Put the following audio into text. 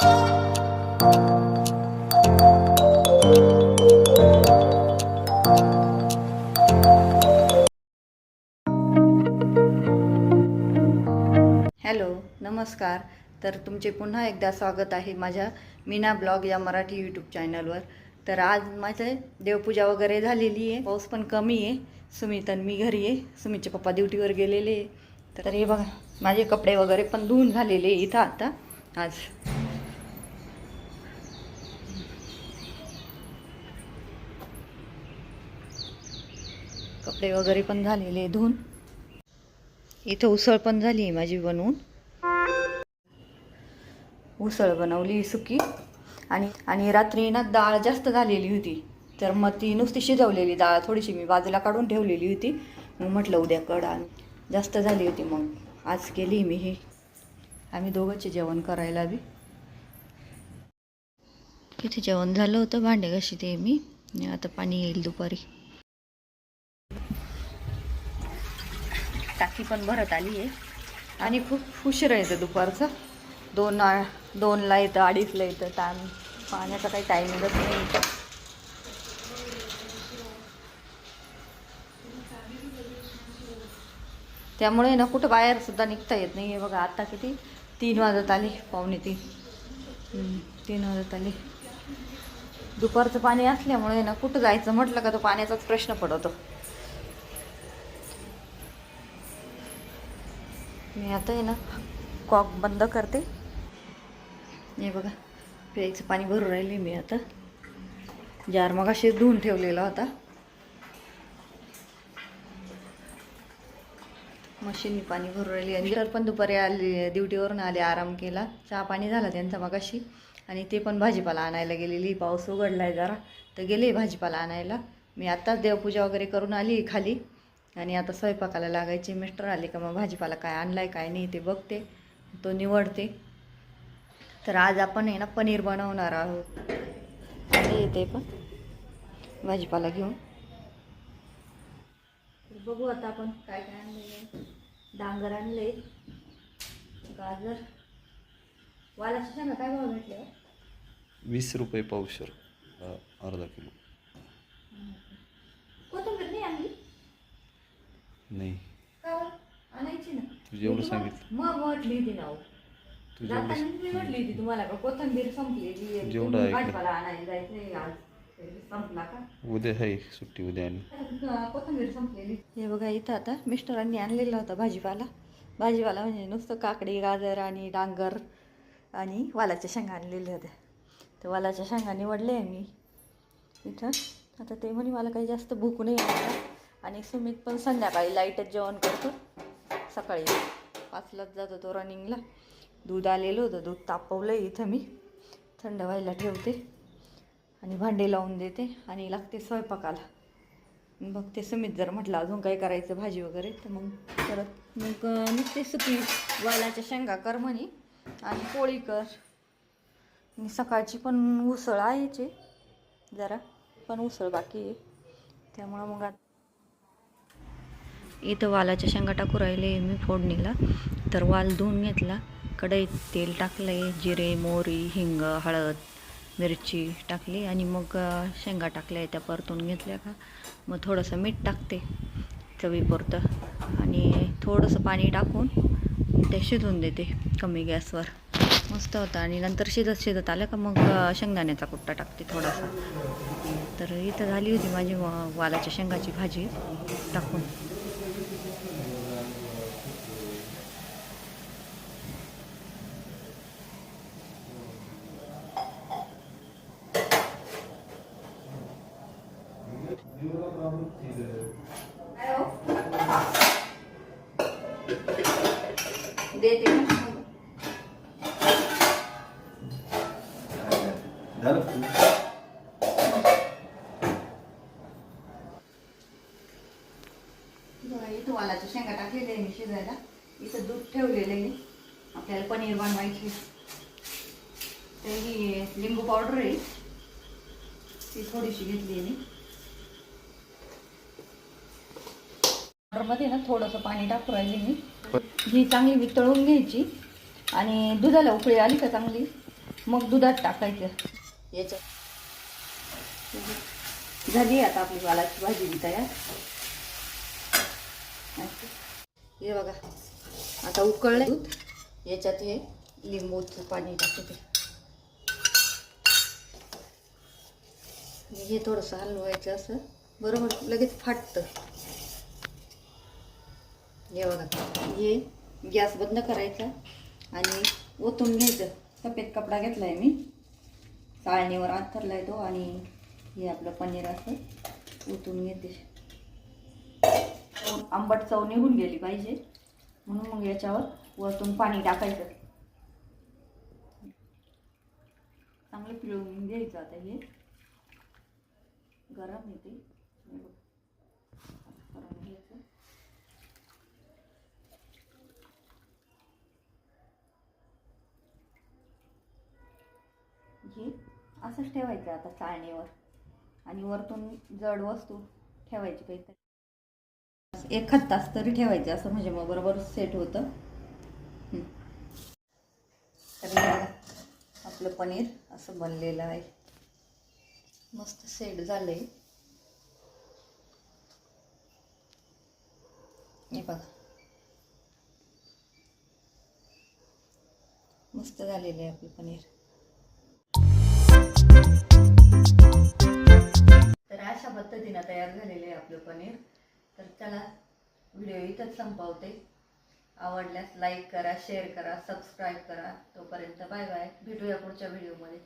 Hello नमस्कार. तर तुमचे पुन्हा एकदा स्वागत आहे माझ्या मीना ब्लॉग या मराठी यूट्यूब चॅनलवर तर आज माझं देवपूजा वगैरे झालेली आहे. पाऊस पण कमी आहे. सुमित आणि मी घरी आहे. सुमितचे पप्पा ड्युटीवर गेलेले आहे. तर हे बघा माझे कपडे वगैरे पण धुवून झालेले आहे इथं आता. आज कपडे वगैरे पण झालेले धुवून इथं उसळ पण झाली आहे माझी बनवून. उसळ बनवली सुकी. आणि आणि रात्री ना डाळ जास्त झालेली होती. तर मग ती नुसती शिजवलेली डाळ थोडीशी मी बाजूला काढून ठेवलेली होती. मग म्हटलं उद्या कडा जास्त झाली होती मग. आज केली मी हे. आम्ही दोघंचे जेवण करायला बी. किती जेवण झालं होतं भांडे कशी ते मी. आता पाणी येईल दुपारी. टाकी पण भरत आली आहे. आणि खूप उशीर येतं दुपारचं. दोन दोनला येतं अडीचला येतं टाइम पाण्याचा काही टायमिंगच नाही इथं. त्यामुळे ना कुठं बाहेरसुद्धा निघता येत नाही. आहे बघा आता किती? तीन वाजत आले पावणे तीन. तीन वाजत आले. दुपारचं पाणी असल्यामुळे ना कुठं जायचं म्हटलं का तो पाण्याचाच प्रश्न पडतो. मी आता आहे ना कॉक बंद करते. हे बघा प्यायचं पाणी भरून राहिले मी आता. जार मग असे धुवून ठेवलेला होता. मशीननी पाणी भरून राहिली आणि जर पण दुपारी आले ड्युटीवरून आले आराम केला चहा पाणी झाला त्यांचा मगाशी. आणि ते पण भाजीपाला आणायला गेलेली पाऊस उघडला आहे जरा. तर गेले भाजीपाला आणायला. मी आत्ताच देवपूजा वगैरे करून आली खाली. आणि आता स्वयंपाकाला लागायची. मिस्टर आले का मग भाजीपाला काय आणलाय काय नाही ते बघते. तो निवडते. तर आज आपण आहे ना पनीर बनवणार आहोत. येते पण. भाजीपाला घेऊन. बघू आता आपण काय काय आणलेलं डांगर आणले गाजर. वालाच्या काय भाव भेटले हो? वीस रुपये पावशर अर्धा किलो कोथिंबीर नाही आणली नाही? आणायची ना. सांगितलं. मग म्हटली होती ना हो. तू जाताना जेवढं मी म्हटली होती तुम्हाला का? कोथिंबीर संपलेली आहे. जेवढं तुम्ही ऐकलं. भाजीपाला आणायला जायचंय आज. संपला का? उद्या आहे सुट्टी उद्या आणि. कोथिंबीर संपलेली. हे बघा इथं आता मिस्टरांनी आणलेला होता भाजीपाला. भाजीपाला म्हणजे नुसतं काकडी गाजर आणि डांगर आणि वालाच्या शेंगा आणलेल्या होत्या. तर वालाच्या शेंगा निवडले आहे मी. इथं. आता ते म्हणे मला काही जास्त भूक नाही आता आणि सुमित पण संध्याकाळी लाईटच जेवण करतो. सकाळी पाचलाच जातो तो रनिंगला दूध आलेलं होतं दूध तापवलं आहे इथं मी. थंड व्हायला ठेवते. आणि भांडे लावून देते आणि लागते स्वयंपाकाला. बघते ते सुमित जर म्हटलं अजून काय करायचं भाजी वगैरे तर मग परत मग नुसते सुकी वालाच्या शेंगा कर म्हणे आणि पोळी कर. आणि सकाळची पण उसळ आहेचे जरा पण उसळ बाकी आहे. त्यामुळं मग आता इथं वालाच्या शेंगा टाकू राहिले मी फोडणीला. तर वाल धुवून घेतला. कढईत तेल टाकलं आहे जिरे मोहरी हिंग हळद मिरची टाकली आणि मग शेंगा टाकल्या त्या परतून घेतल्या का? मग थोडंसं मीठ टाकते चवीपुरतं आणि थोडंसं पाणी टाकून ते शिजवून देते कमी गॅसवर. मस्त होतं आणि नंतर शिजत शिजत आलं का मग शेंगदाण्याचा कुट्टा टाकते थोडासा. तर इथं झाली होती माझी वालाच्या शेंगाची भाजी. टाकून देते बघा, इथं वालाच्या शेंगा टाकलेले आहे मी शिजायला. इथं दूध ठेवलेलं आहे. आपल्याला पनीर बनवायची तर ही लिंबू पावडर आहे. ती थोडीशी घेतली आहे मी मध्ये ना थोडंसं पाणी टाकू राहिले मी. ही चांगली वितळून घ्यायची. आणि दुधाला उकळी आली का चांगली? मग दुधात टाकायचं. याच्यात झाली आता आपली वालाची भाजी तयार. हे बघा आता उकळलं दूध. याच्यात हे लिंबूचं पाणी टाकते. ते हे थोडंसं हलवायचं असं. बरोबर लगेच फाटतं. हे बघा हे गॅस बंद करायचा आणि ओतून घ्यायचं. सफेद कपडा घेतला आहे मी. चाळणीवर अंथरला आहे तो आणि हे आपलं पनीर असं ओतून घेते. आंबट चव निघून गेली पाहिजे. म्हणून मग याच्यावर वरतून पाणी टाकायचं. चांगलं पिळवून घ्यायचं आता हे. गरम येते हे बघ. असं करून घ्यायचं की असंच ठेवायचं आता चाळणीवर. आणि वरतून जड वस्तू ठेवायची काहीतरी. एखाद तास तरी ठेवायचे असं म्हणजे मग बरोबर सेट होतं. तर आपलं पनीर असं बनलेलं आहे. मस्त सेट झालंय. हे बघा. मस्त झालेलं आहे आपलं पनीर. पद्धतीनं तयार झालेलं आहे आपलं पनीर. तर चला व्हिडिओ इथंच संपवते. आवडल्यास लाईक करा शेअर करा सबस्क्राईब करा. तोपर्यंत बाय बाय भेटूया पुढच्या व्हिडिओमध्ये.